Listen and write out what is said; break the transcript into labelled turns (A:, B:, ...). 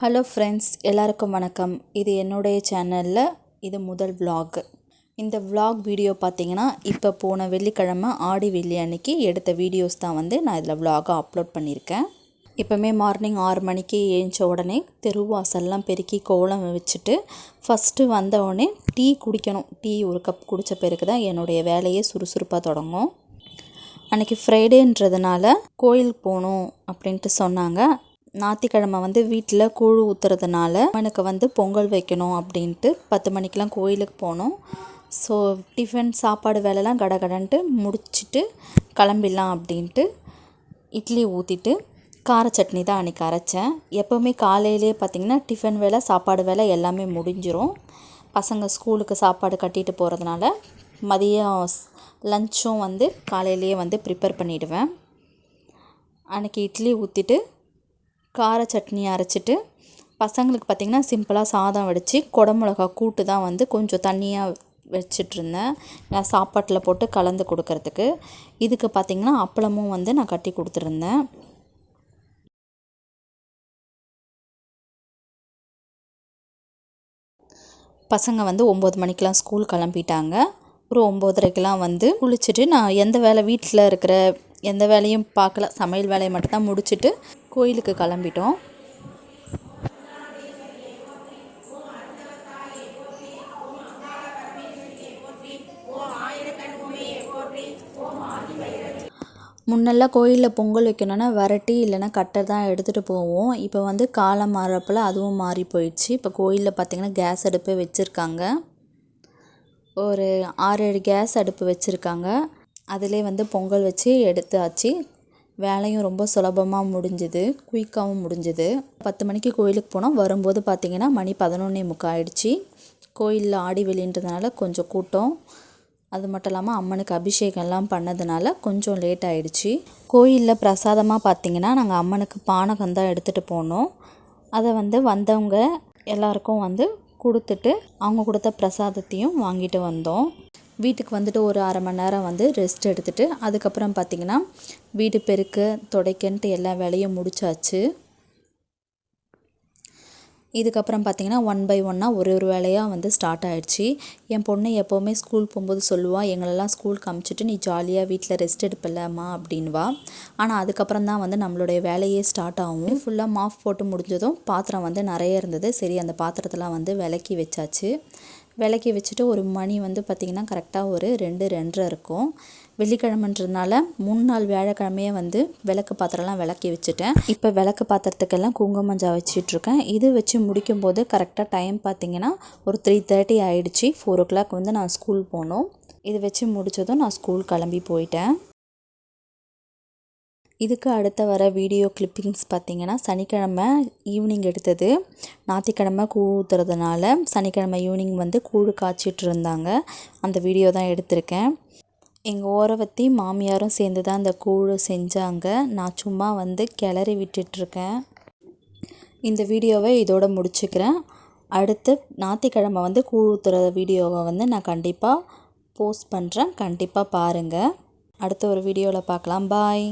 A: Hello friends எல்லாருக்கும் வணக்கம். இது என்னுடைய சேனலில் இது முதல் vlog. இந்த vlog வீடியோ பார்த்தீங்கன்னா இப்போ போன வெள்ளிக்கிழமை ஆடி வெள்ளி அன்னைக்கு எடுத்த வீடியோஸ் தான் வந்து நான் இதில் vlog அப்லோட் பண்ணியிருக்கேன் இப்போமே மார்னிங் ஆறு மணிக்கு ஏஞ்ச உடனே தெருவாசல்லாம் பெருக்கி கோலம் வச்சுட்டு ஃபஸ்ட்டு வந்த உடனே டீ குடிக்கணும். டீ ஒரு கப் குடித்த பிறகு தான் என்னுடைய வேலையே சுறுசுறுப்பாக தொடங்கும். அன்றைக்கி ஃப்ரைடேன்றதுனால கோயிலுக்கு போகணும் அப்படின்ட்டு சொன்னாங்க. ஞாத்திக்கிழமை வந்து வீட்டில் கூழ் ஊற்றுறதுனால எனக்கு வந்து பொங்கல் வைக்கணும் அப்படின்ட்டு பத்து மணிக்கெலாம் கோயிலுக்கு போனோம். ஸோ டிஃபன் சாப்பாடு வேலைலாம் கடகடன்ட்டு முடிச்சுட்டு கிளம்பிடலாம் அப்படின்ட்டு இட்லி ஊற்றிட்டு கார சட்னி தான் அன்றைக்கி அரைச்சேன். எப்போவுமே காலையிலே பார்த்திங்கன்னா டிஃபன் வேலை சாப்பாடு வேலை எல்லாமே முடிஞ்சிரும். பசங்க ஸ்கூலுக்கு சாப்பாடு கட்டிட்டு போகிறதுனால மதியம் லஞ்சும் வந்து காலையிலேயே வந்து ப்ரிப்பேர் பண்ணிவிடுவேன் அன்றைக்கி இட்லி ஊற்றிட்டு கார சட்னி அரைச்சிட்டு பசங்களுக்கு பார்த்திங்கன்னா சிம்பிளாக சாதம் வடித்து குடமிளகா கூட்டு தான் வந்து கொஞ்சம் தண்ணியாக வச்சிட்ருந்தேன் நான் சாப்பாட்டில் போட்டு கலந்து கொடுக்கறதுக்கு. இதுக்கு பார்த்திங்கன்னா அப்பளமும் வந்து நான் கட்டி கொடுத்துருந்தேன். பசங்க வந்து ஒம்பது மணிக்கெலாம் ஸ்கூல் கிளம்பிட்டாங்க. ஒரு ஒம்போதரைக்கெலாம் வந்து குளிச்சுட்டு நான் எந்த வேலை வீட்டில் இருக்கிற எந்த வேலையும் பார்க்கல. சமையல் வேலையை மட்டும்தான் முடிச்சுட்டு கோயிலுக்கு கிளம்பிட்டோம். முன்னெல்லாம் கோயிலில் பொங்கல் வைக்கணுன்னா வரட்டி இல்லைன்னா கட்டை தான் எடுத்துகிட்டு போவோம். இப்போ வந்து காலம் மாறப்பல அதுவும் மாறி போயிடுச்சு. இப்போ கோயிலில் பார்த்திங்கன்னா கேஸ் அடுப்பு வச்சுருக்காங்க. ஒரு ஆறு ஏழு கேஸ் அடுப்பு வச்சுருக்காங்க. அதிலே வந்து பொங்கல் வச்சு எடுத்தாச்சு. வேலையும் ரொம்ப சுலபமாக முடிஞ்சுது. குயிக்காகவும் முடிஞ்சுது. பத்து மணிக்கு கோயிலுக்கு போனோம். வரும்போது பார்த்திங்கன்னா மணி பதினொன்னே முக்கால் ஆயிடுச்சு. கோயிலில் ஆடி வெளின்றதுனால கொஞ்சம் கூட்டம். அது மட்டும் இல்லாமல் அம்மனுக்கு அபிஷேகம்லாம் பண்ணதுனால கொஞ்சம் லேட் ஆயிடுச்சு. கோயிலில் பிரசாதமாக பார்த்திங்கன்னா நாங்கள் அம்மனுக்கு பானகம் தான் எடுத்துகிட்டு போனோம். அதை வந்து வந்தவங்க எல்லாருக்கும் வந்து கொடுத்துட்டு அவங்க கொடுத்த பிரசாதத்தையும் வாங்கிட்டு வந்தோம். வீட்டுக்கு வந்துட்டு ஒரு அரை மணி நேரம் வந்து ரெஸ்ட் எடுத்துகிட்டு அதுக்கப்புறம் பார்த்திங்கன்னா வீடு பெருக்க துடைக்கன்ட்டு எல்லா வேலையும் முடிச்சாச்சு. இதுக்கப்புறம் பார்த்திங்கன்னா ஒன் பை ஒன்னாக ஒரு ஒரு வேலையாக வந்து ஸ்டார்ட் ஆகிடுச்சு என் பொண்ணு எப்போவுமே ஸ்கூல் போகும்போது சொல்லுவாள் எங்களெல்லாம் ஸ்கூலுக்கு அமுச்சிட்டு நீ ஜாலியாக வீட்டில் ரெஸ்ட் எடுப்பில்லம்மா அப்படின்வா. ஆனால் அதுக்கப்புறம் தான் வந்து நம்மளுடைய வேலையே ஸ்டார்ட் ஆகும். ஃபுல்லாக மாஃப் போட்டு முடிஞ்சதும் பாத்திரம் வந்து நிறைய இருந்தது. சரி அந்த பாத்திரத்தெலாம் வந்து விலக்கி வச்சாச்சு. விளக்கி வச்சுட்டு ஒரு மணி வந்து பார்த்திங்கன்னா கரெக்டாக ஒரு ரெண்டு ரெண்டரை இருக்கும். வெள்ளிக்கிழமைன்றதுனால மூணு நாள் வியாழக்கிழமையே வந்து விளக்கு பாத்திரம்லாம் விளக்கி வச்சுட்டேன். இப்போ விளக்கு பாத்திரத்துக்கெல்லாம் குங்குமஞ்சா வச்சிட்ருக்கேன். இது வச்சு முடிக்கும்போது கரெக்டாக டைம் பார்த்திங்கன்னா ஒரு த்ரீ தேர்ட்டி ஆகிடுச்சி ஃபோர் ஓ கிளாக் வந்து நான் ஸ்கூல் போனோம். இது வச்சு முடித்ததும் நான் ஸ்கூல் கிளம்பி போயிட்டேன். இதுக்கு அடுத்த வர வீடியோ கிளிப்பிங்ஸ் பார்த்திங்கன்னா சனிக்கிழமை ஈவினிங் எடுத்தது. ஞாத்திக்கிழமை கூழ் ஊற்றுறதுனால சனிக்கிழமை ஈவினிங் வந்து கூழ் காய்ச்சிட்டு இருந்தாங்க. அந்த வீடியோ தான் எடுத்திருக்கேன். எங்கள் ஓரவத்தி மாமியாரும் சேர்ந்து தான் அந்த கூழ் செஞ்சாங்க. நான் சும்மா வந்து கிளறி விட்டுட்ருக்கேன். இந்த வீடியோவை இதோட முடிச்சுக்கிறேன். அடுத்து ஞாயிற்றுக்கிழமை வந்து கூழ் ஊற்றுற வீடியோவை வந்து நான் கண்டிப்பாக போஸ்ட் பண்ணுறேன் கண்டிப்பாக பாருங்கள் அடுத்த ஒரு வீடியோவில் பார்க்கலாம். பாய்